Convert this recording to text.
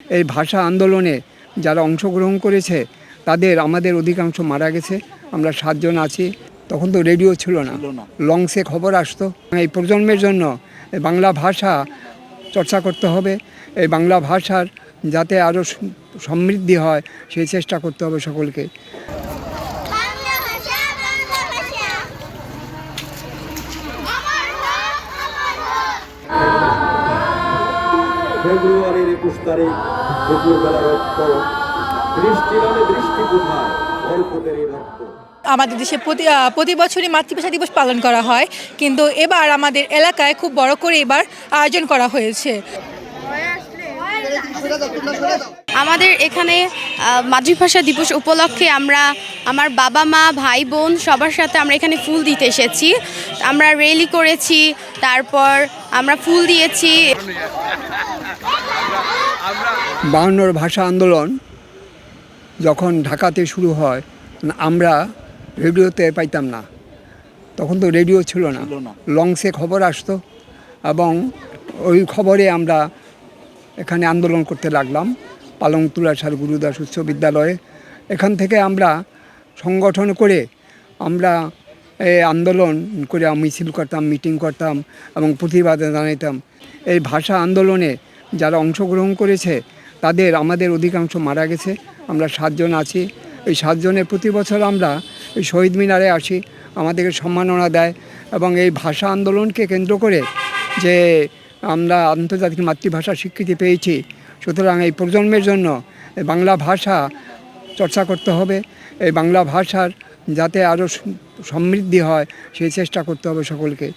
এই ভাষা আন্দোলনে যারা অংশগ্রহণ করেছে তাদের আমাদের অধিকাংশ মারা গেছে। আমরা সাতজন আছি। তখন তো রেডিও ছিল না। লংসে খবর আসতো। এই প্রজন্মের জন্য এই বাংলা ভাষা চর্চা করতে হবে। এই বাংলা ভাষার যাতে আরও সমৃদ্ধি হয় সেই চেষ্টা করতে হবে সকলকে। ফেব্রুয়ারির একুশ তারিখ দুপুরবেলা রক্ত। বৃষ্টি নামে বৃষ্টি কোথায় অল্পতেরই রক্ত। আমাদের দেশে প্রতি প্রতি বছরই মাতৃভাষা দিবস পালন করা হয় কিন্তু এবার আমাদের এলাকায় খুব বড় করে এবার আয়োজন করা হয়েছে। আমাদের এখানে মাতৃভাষা দিবস উপলক্ষে আমরা আমার বাবা মা ভাই বোন সবার সাথে আমরা এখানে ফুল দিতে এসেছি। আমরা রেলি করেছি তারপর আমরা ফুল দিয়েছি। বাহান্নর ভাষা আন্দোলন যখন ঢাকাতে শুরু হয় আমরা রেডিওতে পাইতাম না। তখন তো রেডিও ছিল না। লংসে খবর আসতো এবং ওই খবরে আমরা এখানে আন্দোলন করতে লাগলাম। পালং তুলাসার গুরুদাস উচ্চ বিদ্যালয়ে। এখান থেকে আমরা সংগঠন করে আমরা আন্দোলন করে মিছিল করতাম, মিটিং করতাম এবং প্রতিবাদ জানাইতাম। এই ভাষা আন্দোলনে যারা অংশগ্রহণ করেছে, তাদের আমাদের অধিকাংশ মারা গেছে। আমরা সাতজন আছি। এই সাতজনের প্রতি বছর আমরা এই শহীদ মিনারে আসি, আমাদেরকে সম্মাননা দেয় এবং এই ভাষা আন্দোলনকে কেন্দ্র করে যে আমরা আন্তর্জাতিক মাতৃভাষা স্বীকৃতি পেয়েছি, সুতরাং এই প্রজন্মের জন্য বাংলা ভাষা চর্চা করতে হবে। এই বাংলা ভাষার যাতে আরও সমৃদ্ধি হয় সেই চেষ্টা করতে হবে সকলকে।